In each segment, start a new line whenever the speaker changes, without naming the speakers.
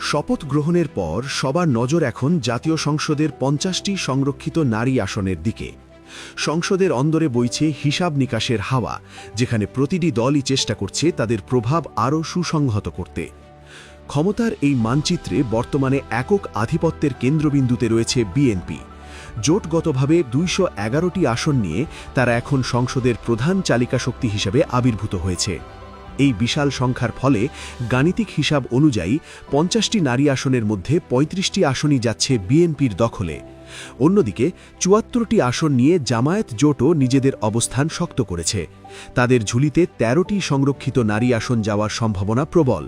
শপথ গ্রহণের পর সবার নজর এখন জাতীয় সংসদের পঞ্চাশটি সংরক্ষিত নারী আসনের দিকে। সংসদের অন্দরে বইছে হিসাব নিকাশের হাওয়া, যেখানে প্রতিটি দলই চেষ্টা করছে তাদের প্রভাব আরও সুসংহত করতে। ক্ষমতার এই মানচিত্রে বর্তমানে একক আধিপত্যের কেন্দ্রবিন্দুতে রয়েছে বিএনপি। জোটগতভাবে দুইশো এগারোটি আসন নিয়ে তারা এখন সংসদের প্রধান চালিকা শক্তি হিসেবে আবির্ভূত হয়েছে। এই বিশাল সংখ্যার ফলে গাণিতিক হিসাব অনুযায়ী পঞ্চাশটি নারী আসনের মধ্যে ৩৫টি আসনই যাচ্ছে বিএনপির দখলে। অন্যদিকে চুয়াত্তরটি আসন নিয়ে জামায়াত জোটও নিজেদের অবস্থান শক্ত করেছে। তাদের ঝুলিতে ১৩টি সংরক্ষিত নারী আসন যাওয়ার সম্ভাবনা প্রবল,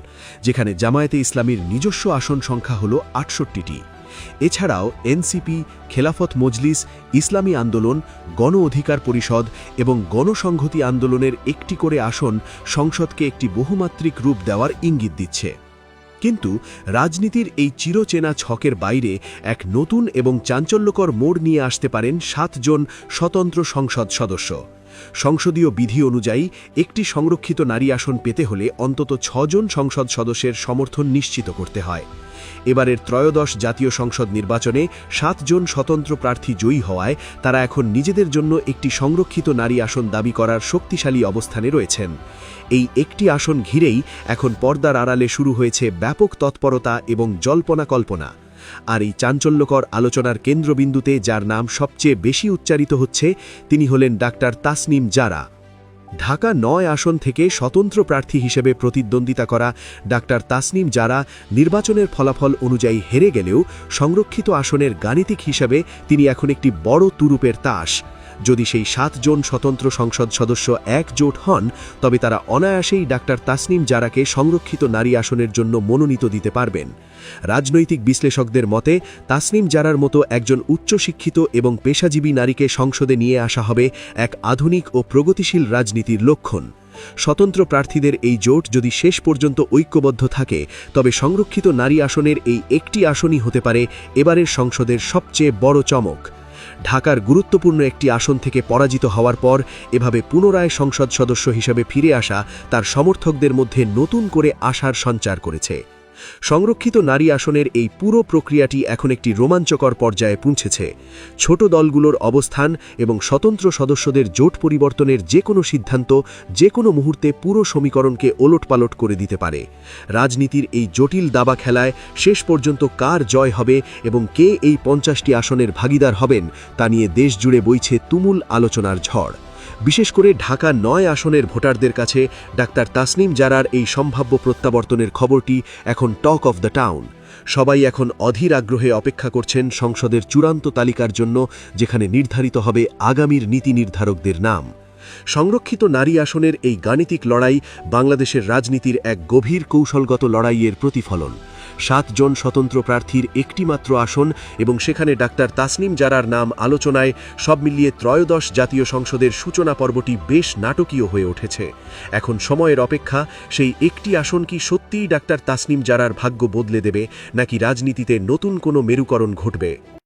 যেখানে জামায়াতে ইসলামীর নিজস্ব আসন সংখ্যা হল আটষট্টিটি। এছাড়াও এনসিপি, খেলাফত মজলিস, ইসলামী আন্দোলন, গণ অধিকার পরিষদ এবং গণসংহতি আন্দোলনের একটি করে আসন সংসদকে একটি বহুমাত্রিক রূপ দেওয়ার ইঙ্গিত দিচ্ছে। কিন্তু রাজনীতির এই চিরচেনা ছকের বাইরে এক নতুন এবং চাঞ্চল্যকর মোড় নিয়ে আসতে পারেন সাতজন স্বতন্ত্র সংসদ সদস্য। সংসদীয় বিধি অনুযায়ী একটি সংরক্ষিত নারী আসন পেতে হলে অন্তত ছজন সংসদ সদস্যের সমর্থন নিশ্চিত করতে হয়। এবারের ত্রয়োদশ জাতীয় সংসদ নির্বাচনে সাতজন স্বতন্ত্র প্রার্থী জয়ী হওয়ায় তারা এখন নিজেদের জন্য একটি সংরক্ষিত নারী আসন দাবি করার শক্তিশালী অবস্থানে রয়েছেন। এই একটি আসন ঘিরেই এখন পর্দার আড়ালে শুরু হয়েছে ব্যাপক তৎপরতা এবং জল্পনা কল্পনা। আর এই চাঞ্চল্যকর আলোচনার কেন্দ্রবিন্দুতে যার নাম সবচেয়ে বেশি উচ্চারিত হচ্ছে, তিনি হলেন ডাক্তার তাসনিম জারা। ঢাকা নয় আসন থেকে স্বতন্ত্র প্রার্থী হিসেবে প্রতিদ্বন্দ্বিতা করা ডাক্তার তাসনিম জারা নির্বাচনের ফলাফল অনুযায়ী হেরে গেলেও সংরক্ষিত আসনের গাণিতিক হিসাবে তিনি এখন একটি বড় তুরুপের তাস। যদি সেই সাতজন স্বতন্ত্র সংসদ সদস্য একজোট হন, তবে তারা অনায়াসেই ডাক্তার তাসনিম জারাকে সংরক্ষিত নারী আসনের জন্য মনোনীত দিতে পারবেন। রাজনৈতিক বিশ্লেষকদের মতে, তাসনিম জারার মতো একজন উচ্চশিক্ষিত এবং পেশাজীবী নারীকে সংসদে নিয়ে আসা হবে এক আধুনিক ও প্রগতিশীল রাজনীতির লক্ষণ। স্বতন্ত্র প্রার্থীদের এই জোট যদি শেষ পর্যন্ত ঐক্যবদ্ধ থাকে, তবে সংরক্ষিত নারী আসনের এই একটি আসনই হতে পারে এবারের সংসদের সবচেয়ে বড় চমক। ঢাকার গুরুত্বপূর্ণ একটি আসন থেকে পরাজিত হওয়ার পর এভাবে পুনরায় সংসদ সদস্য হিসাবে ফিরে আসা তার সমর্থকদের মধ্যে নতুন করে আশার সঞ্চার করেছে। সংরক্ষিত নারী আসনের এই পুরো প্রক্রিয়াটি এখন একটি রোমাঞ্চকর পর্যায়ে পৌঁছেছে। ছোট দলগুলোর অবস্থান এবং স্বতন্ত্র সদস্যদের জোট পরিবর্তনের যে কোনো সিদ্ধান্ত, যে কোনো মুহূর্তে পুরো সমীকরণকে ওলটপালট করে দিতে পারে। রাজনীতির এই জটিল দাবা খেলায় শেষ পর্যন্ত কার জয় হবে এবং কে এই পঞ্চাশটি আসনের ভাগিদার হবেন, তা নিয়ে দেশ জুড়ে বইছে তুমুল আলোচনার ঝড়। বিশেষ করে ঢাকা নয় আসনের ভোটারদের কাছে ডাক্তার তাসনিম জারার এই সম্ভাব্য প্রত্যাবর্তনের খবরটি এখন টক অফ দ্য টাউন। সবাই এখন অধীর আগ্রহে অপেক্ষা করছেন সংসদের চূড়ান্ত তালিকার জন্য, যেখানে নির্ধারিত হবে আগামীর নীতি নির্ধারকদের নাম। সংরক্ষিত নারী আসনের এই গাণিতিক লড়াই বাংলাদেশের রাজনীতির এক গভীর কৌশলগত লড়াইয়ের প্রতিফলন। সাতজন স্বতন্ত্র প্রার্থীর একটিমাত্র আসন এবং সেখানে ডাক্তার তাসনিম জারার নাম আলোচনায় সব মিলিয়ে ত্রয়োদশ জাতীয় সংসদের সূচনা পর্বটি বেশ নাটকীয় হয়ে উঠেছে। এখন সময়ের অপেক্ষা, সেই একটি আসন কি সত্যিই ডাক্তার তাসনিম জারার ভাগ্য বদলে দেবে, নাকি রাজনীতিতে নতুন কোনো মেরুকরণ ঘটবে?